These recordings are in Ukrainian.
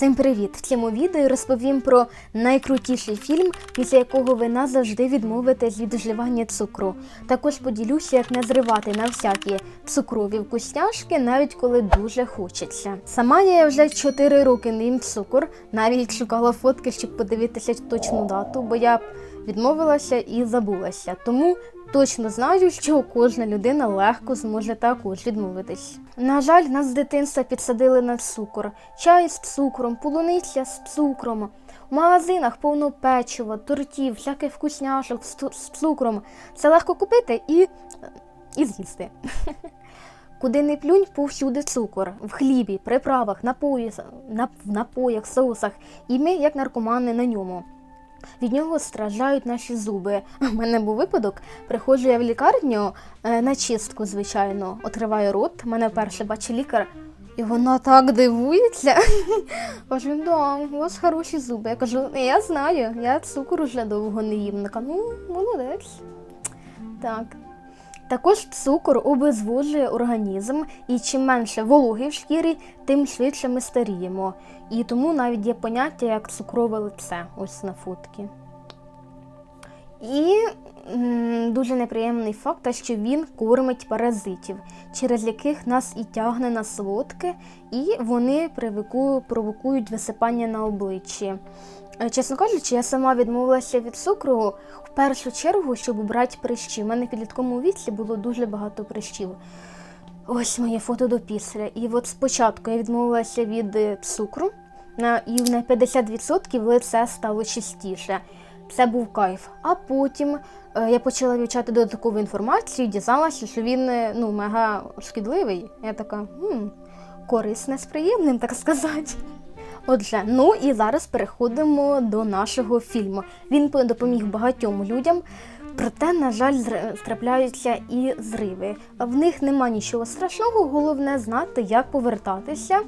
Всім привіт! В цьому відео розповім про найкрутіший фільм, після якого ви назавжди відмовитесь від вживання цукру. Також поділюся, як не зривати на всякі цукрові вкусняшки, навіть коли дуже хочеться. Сама я вже 4 роки не їм цукор, навіть шукала фотки, щоб подивитися точну дату, бо я відмовилася і забулася. Тому Точно знаю, що кожна людина легко зможе також відмовитись. На жаль, нас з дитинства підсадили на цукор, чай з цукром, полуниця з цукром. В магазинах повно печива, тортів, всяких вкусняшок з цукром. Це легко купити і, і з'їсти. Куди не плюнь, повсюди цукор, в хлібі, приправах, в напоях, соусах. І ми, як наркомани, на ньому. Від нього страждають наші зуби. У мене був випадок. Приходжу я в лікарню е, на чистку, звичайно, отриваю рот. Мене вперше бачить лікар, і вона так дивується. Кажу, да, у вас хороші зуби. Я кажу, я знаю, я цукор уже довго не їм. Ну, молодець. Так. Також цукор обезвожує організм, і чим менше вологи в шкірі, тим швидше ми старіємо. І тому навіть є поняття як цукрове лице, ось на фотки. І дуже неприємний факт, що він кормить паразитів, через яких нас і тягне на солодке, і вони провокують висипання на обличчі. Е, Чесно кажучи, я сама відмовилася від цукру в першу чергу, щоб убрати прищі. У мене в підлітковому віці було дуже багато прищів. Ось моє фото до після. І от спочатку я відмовилася від е, цукру, і на 50% лице стало чистіше. Це був кайф. А потім е, я почала вивчати додаткову інформацію дізналася, що він ну, мега шкідливий. Я така, хм, корисне з приємним, так сказати. Отже, ну і зараз переходимо до нашого фільму. Він по- допоміг багатьом людям, проте, на жаль, трапляються і зриви. В них нема нічого страшного, головне знати, як повертатися.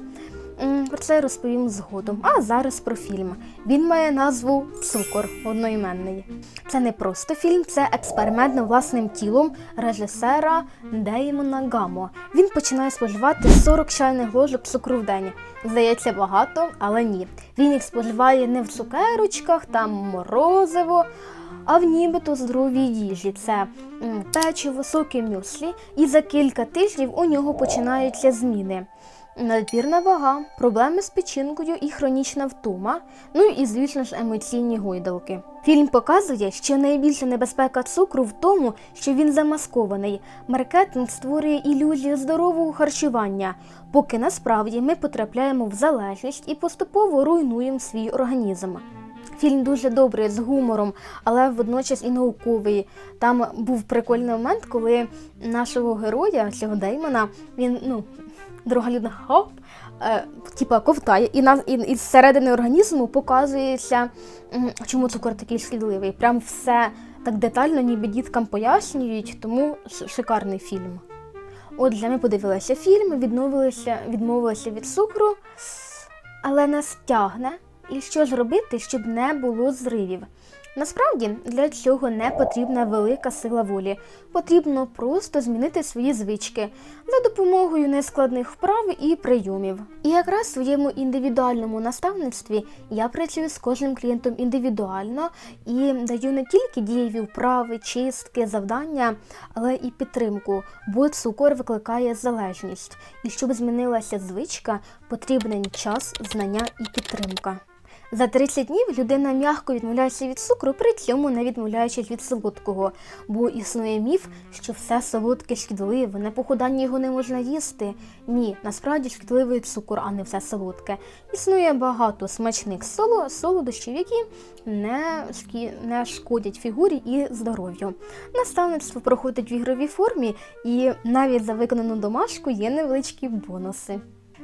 Про це розповім згодом. А зараз про фільм. Він має назву Цукор одноіменний. Це не просто фільм, це експеримент над власним тілом режисера Деймона Гамо. Він починає споживати 40 чайних ложок цукру в день. Здається, багато, але ні. Він їх споживає не в цукерочках, там морозиво, а в нібито здоровій їжі. Це печиво, соки, мюслі. І за кілька тижнів у нього починаються зміни. Надмірна вага, проблеми з печінкою і хронічна втома, ну і, звісно ж, емоційні гойдалки. Фільм показує, що найбільша небезпека цукру в тому, що він замаскований. Маркетинг створює ілюзію здорового харчування, поки насправді ми потрапляємо в залежність і поступово руйнуємо свій організм. Фільм дуже добрий з гумором, але водночас і науковий. Там був прикольний момент, коли нашого героя, цього Деймона, він ну друга людина хоп, е, типа ковтає, і на і, і з середини організму показується, чому цукор такий шкідливий. Прям все так детально, ніби діткам пояснюють, тому шикарний фільм. Отже, ми подивилися фільм, відмовилися від цукру, але нас тягне. І що ж робити, щоб не було зривів? Насправді для цього не потрібна велика сила волі. Потрібно просто змінити свої звички за допомогою нескладних вправ і прийомів. І якраз в своєму індивідуальному наставництві я працюю з кожним клієнтом індивідуально і даю не тільки дієві вправи, чистки, завдання, але і підтримку, бо цукор викликає залежність. І щоб змінилася звичка, потрібен час, знання і підтримка. За 30 днів людина м'яко відмовляється від цукру, при цьому не відмовляючись від солодкого, бо існує міф, що все солодке шкідливе, на похудання його не можна їсти. Ні, насправді шкідливий цукор, а не все солодке. Існує багато смачних соло, солодощів, які не, шкі... не шкодять фігурі і здоров'ю. Наставництво проходить в ігровій формі, і навіть за виконану домашку є невеличкі бонуси.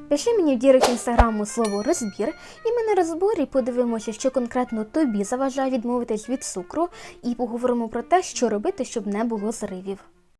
Пиши мені в дірок інстаграму слово розбір, і ми на розборі подивимося, що конкретно тобі заважає відмовитись від цукру, і поговоримо про те, що робити, щоб не було зривів.